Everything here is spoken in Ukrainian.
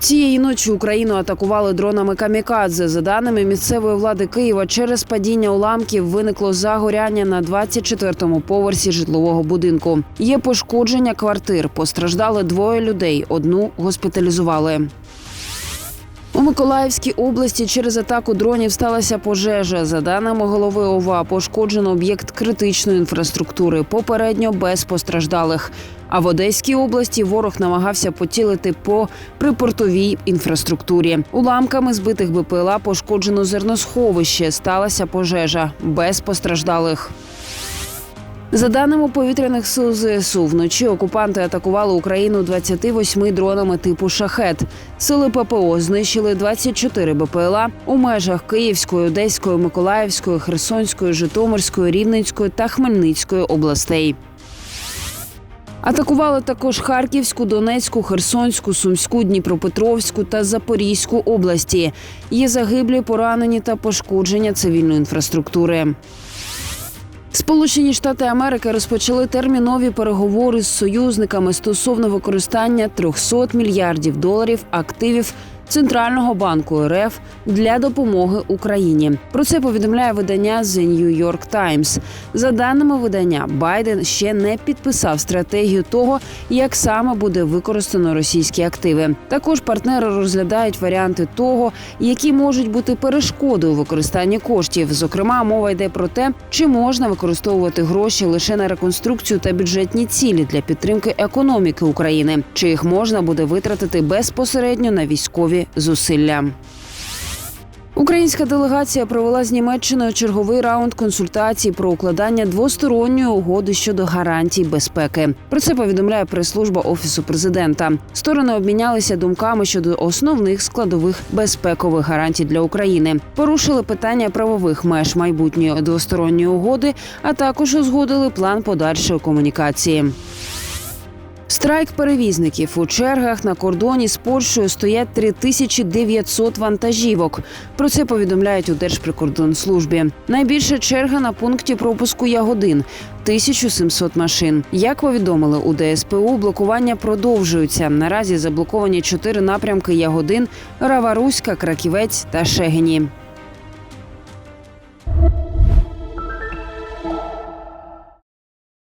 Цієї ночі Україну атакували дронами камікадзе. За даними місцевої влади Києва, через падіння уламків виникло загоряння на 24-му поверсі житлового будинку. Є пошкодження квартир. Постраждали двоє людей. Одну госпіталізували. У Миколаївській області через атаку дронів сталася пожежа. За даними голови ОВА, пошкоджено об'єкт критичної інфраструктури. Попередньо без постраждалих. А в Одеській області ворог намагався поцілити по припортовій інфраструктурі. Уламками збитих БПЛА пошкоджено зерносховище. Сталася пожежа без постраждалих. За даними повітряних сил ЗСУ, вночі окупанти атакували Україну 28 дронами типу шахет. Сили ППО знищили 24 БПЛА у межах Київської, Одеської, Миколаївської, Херсонської, Житомирської, Рівненської та Хмельницької областей. Атакували також Харківську, Донецьку, Херсонську, Сумську, Дніпропетровську та Запорізьку області. Є загиблі, поранені та пошкодження цивільної інфраструктури. Сполучені Штати Америки розпочали термінові переговори з союзниками стосовно використання 300 мільярдів доларів активів Центрального банку РФ для допомоги Україні. Про це повідомляє видання The New York Times. За даними видання, Байден ще не підписав стратегію того, як саме буде використано російські активи. Також партнери розглядають варіанти того, які можуть бути перешкоди у використанні коштів. Зокрема, мова йде про те, чи можна використовувати гроші лише на реконструкцію та бюджетні цілі для підтримки економіки України, чи їх можна буде витратити безпосередньо на військові зусилля. Українська делегація провела з Німеччиною черговий раунд консультацій про укладання двосторонньої угоди щодо гарантій безпеки. Про це повідомляє прес-служба офісу президента. Сторони обмінялися думками щодо основних складових безпекових гарантій для України. Порушили питання правових меж майбутньої двосторонньої угоди, а також узгодили план подальшої комунікації. Страйк перевізників у чергах на кордоні з Польщею стоять 3900 вантажівок. Про це повідомляють у Держприкордонслужбі. Найбільша черга на пункті пропуску Ягодин 1700 машин. Як повідомили у ДСПУ, блокування продовжуються. Наразі заблоковані чотири напрямки Ягодин, Раваруська, Краківець та Шегені.